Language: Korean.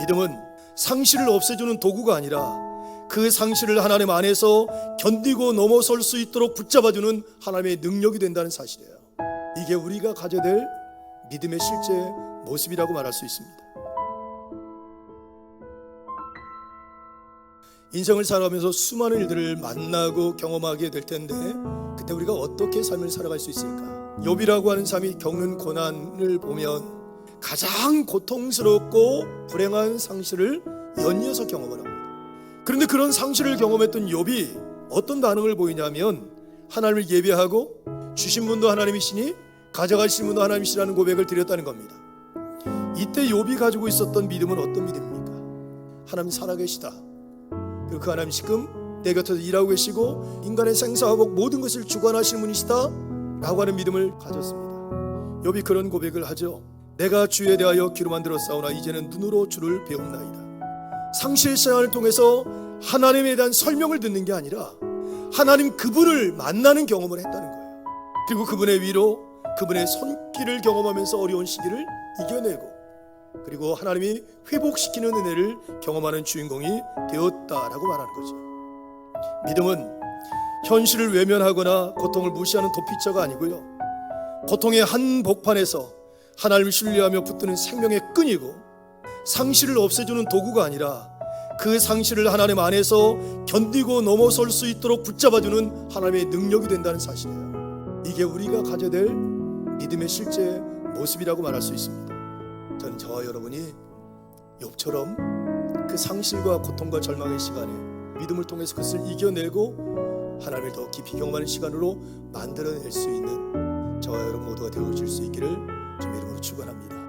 믿음은 상실을 없애주는 도구가 아니라 그 상실을 하나님 안에서 견디고 넘어설 수 있도록 붙잡아주는 하나님의 능력이 된다는 사실이에요. 이게 우리가 가져야 될 믿음의 실제 모습이라고 말할 수 있습니다. 인생을 살아가면서 수많은 일들을 만나고 경험하게 될 텐데 그때 우리가 어떻게 삶을 살아갈 수 있을까? 욥이라고 하는 사람이 겪는 고난을 보면 가장 고통스럽고 불행한 상실을 연이어서 경험을 합니다. 그런데 그런 상실을 경험했던 욥이 어떤 반응을 보이냐면 하나님을 예배하고 주신 분도 하나님이시니 가져가신 분도 하나님이시라는 고백을 드렸다는 겁니다. 이때 욥이 가지고 있었던 믿음은 어떤 믿음입니까? 하나님 살아계시다. 그리고 그 하나님 지금 내 곁에서 일하고 계시고 인간의 생사하고 모든 것을 주관하시는 분이시다 라고 하는 믿음을 가졌습니다 욥이 그런 고백을 하죠 내가 주에 대하여 귀로 만들어 싸우나 이제는 눈으로 주를 배움나이다 상실 생활을 통해서 하나님에 대한 설명을 듣는 게 아니라 하나님 그분을 만나는 경험을 했다는 거예요 그리고 그분의 위로 그분의 손길을 경험하면서 어려운 시기를 이겨내고 그리고 하나님이 회복시키는 은혜를 경험하는 주인공이 되었다라고 말하는 거죠. 믿음은 현실을 외면하거나 고통을 무시하는 도피처가 아니고요. 고통의 한 복판에서 하나님을 신뢰하며 붙드는 생명의 끈이고 상실을 없애주는 도구가 아니라 그 상실을 하나님 안에서 견디고 넘어설 수 있도록 붙잡아주는 하나님의 능력이 된다는 사실이에요. 이게 우리가 가져야 될 믿음의 실제 모습이라고 말할 수 있습니다. 저는 저와 여러분이 욥처럼 그 상실과 고통과 절망의 시간에 믿음을 통해서 그것을 이겨내고 하나님을 더 깊이 경험하는 시간으로 만들어낼 수 있는 저와 여러분 모두가 되어줄 수 있기를 좀 이름으로 축원합니다.